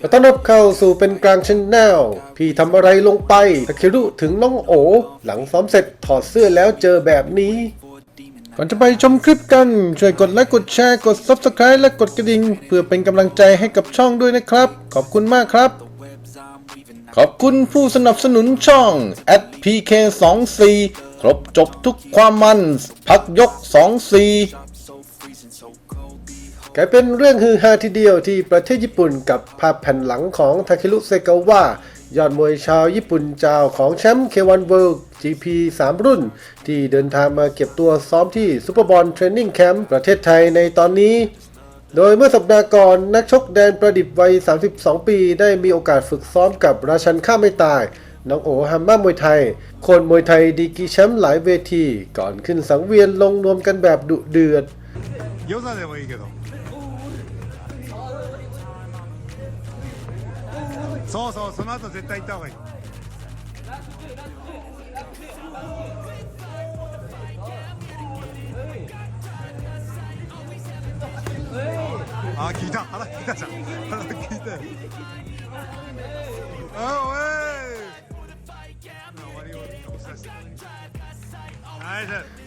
ขอต้อนรับเข้าสู่เป็นกลางชแนลพี่ทำอะไรลงไปทาเครุถึงน้องโอ หลังซ้อมเสร็จถอดเสื้อแล้วเจอแบบนี้ ก่อนจะไปชมคลิปกัน ช่วยกดไลค์กดแชร์กด Subscribe และกดกระดิ่ง เพื่อเป็นกำลังใจให้กับช่องด้วยนะครับ ขอบคุณมากครับ ขอบคุณผู้สนับสนุนช่อง @pk24 ครบจบทุกความมัน พักยก 24 กลายเป็นเรื่องฮือฮาทีเดียวที่ประเทศญี่ปุ่นกับภาพแผ่นหลังของทาเครุเซกาวะยอดมวยชาวญี่ปุ่นเจ้าของแชมป์ K1 World GP 3 รุ่น ที่เดินทางมาเก็บตัวซ้อมที่ซูเปอร์บอลเทรนนิ่งแคมป์ประเทศไทยในตอนนี้ โดยเมื่อสัปดาห์ก่อน นักชกแดนประดิษฐ์วัย 32 ปี ได้มีโอกาสฝึกซ้อมกับราชันข้าไม่ตาย น้องโอฮัมม่ามวยไทย คนมวยไทยดีกีแชมป์หลายเวที ก่อนขึ้นสังเวียนลงนวมกันแบบดุเดือด 良さでもいいけど。そうそうその後絶対行った方がいい。あ聞いた。腹聞いたじゃん。腹聞いたよ。あおい。終わりを押し出して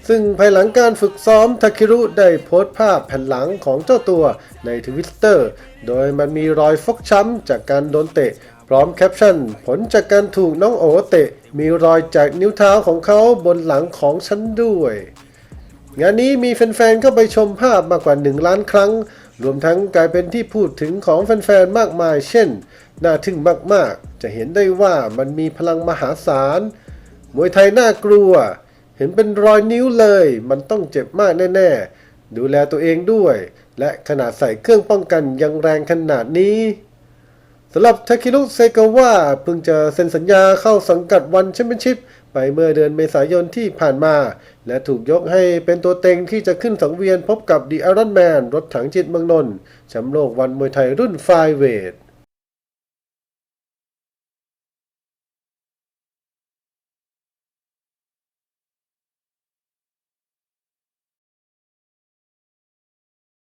ซึ่งภายหลังการฝึกซ้อมทาคิรุได้โพสต์ภาพแผ่นหลังของเจ้าตัวในทวิตเตอร์ โดยมันมีรอยฟกช้ำจากการโดนเตะ พร้อมแคปชั่น ผลจากการถูกน้องโอเตะ มีรอยจากนิ้วเท้าของเขาบนหลังของฉันด้วย งานนี้มีแฟนๆเข้าไปชมภาพมากกว่า 1 ล้านครั้ง รวมทั้งกลายเป็นที่พูดถึงของแฟนๆมากมาย เช่น น่าทึ่งมากๆ จะเห็นได้ว่ามันมีพลังมหาศาลมวยไทยน่ากลัว เห็นเป็นรอยนิ้วเลย มันต้องเจ็บมากแน่ๆ ดูแลตัวเองด้วย และขนาดใส่เครื่องป้องกันยังแรงขนาดนี้สำหรับทาคิรุเซกาวะเพิ่งจะเซ็นสัญญาเข้าสังกัดวันแชมเปี้ยนชิพไปเมื่อเดือนเมษายนที่ผ่านมา และถูกยกให้เป็นตัวเต็งที่จะขึ้นสังเวียนพบกับดีอารอนแมนรถถังจิตเมืองนนท์แชมป์โลกวันมวยไทยรุ่นไฟเวท